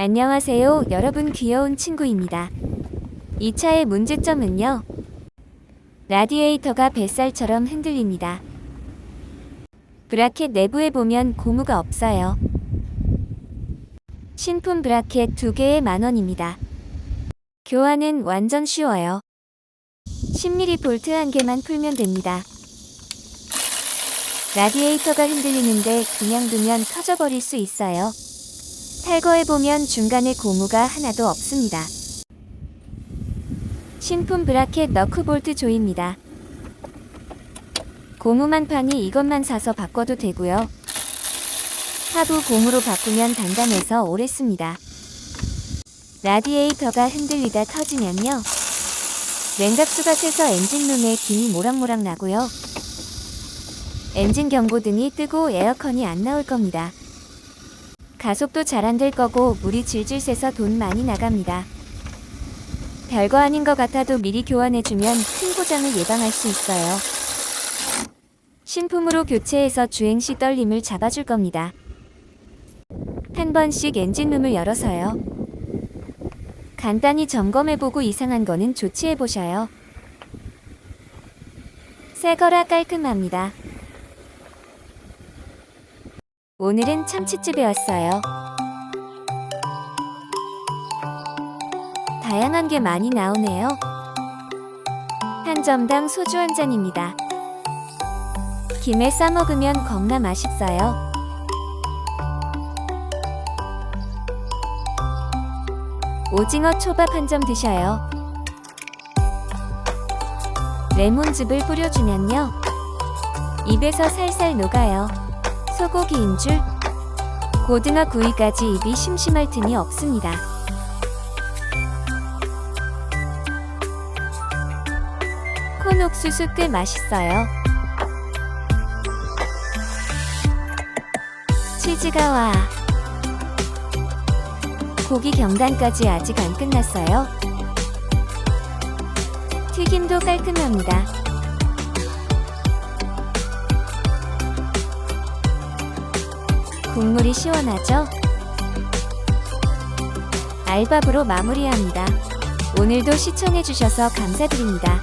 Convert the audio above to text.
안녕하세요, 여러분 귀여운 친구입니다. 이 차의 문제점은요. 라디에이터가 뱃살처럼 흔들립니다. 브라켓 내부에 보면 고무가 없어요. 신품 브라켓 두 개에 만 원입니다. 교환은 완전 쉬워요. 10mm 볼트 한 개만 풀면 됩니다. 라디에이터가 흔들리는데 그냥 두면 터져버릴 수 있어요. 탈거해보면 중간에 고무가 하나도 없습니다. 신품 브라켓 너크볼트 조입니다. 고무만 파니 이것만 사서 바꿔도 되고요. 하부 고무로 바꾸면 단단해서 오래 씁니다. 라디에이터가 흔들리다 터지면요. 냉각수가 새서 엔진룸에 김이 모락모락 나고요. 엔진 경고등이 뜨고 에어컨이 안 나올 겁니다. 가속도 잘 안 될 거고 물이 질질 새서 돈 많이 나갑니다. 별거 아닌 것 같아도 미리 교환해주면 큰 고장을 예방할 수 있어요. 신품으로 교체해서 주행 시 떨림을 잡아줄 겁니다. 한 번씩 엔진룸을 열어서요. 간단히 점검해보고 이상한 거는 조치해보셔요. 새 거라 깔끔합니다. 오늘은 참치집에 왔어요. 다양한 게 많이 나오네요. 한 점당 소주 한 잔입니다. 김에 싸 먹으면 겁나 맛있어요. 오징어 초밥 한 점 드셔요. 레몬즙을 뿌려주면요. 입에서 살살 녹아요. 소고기인 줄. 고등어 구이까지 입이 심심할 틈이 없습니다. 콘 옥수수 꽤 맛있어요. 치즈가 와. 고기 경단까지 아직 안 끝났어요. 튀김도 깔끔합니다. 국물이 시원하죠? 알밥으로 마무리합니다. 오늘도 시청해주셔서 감사드립니다.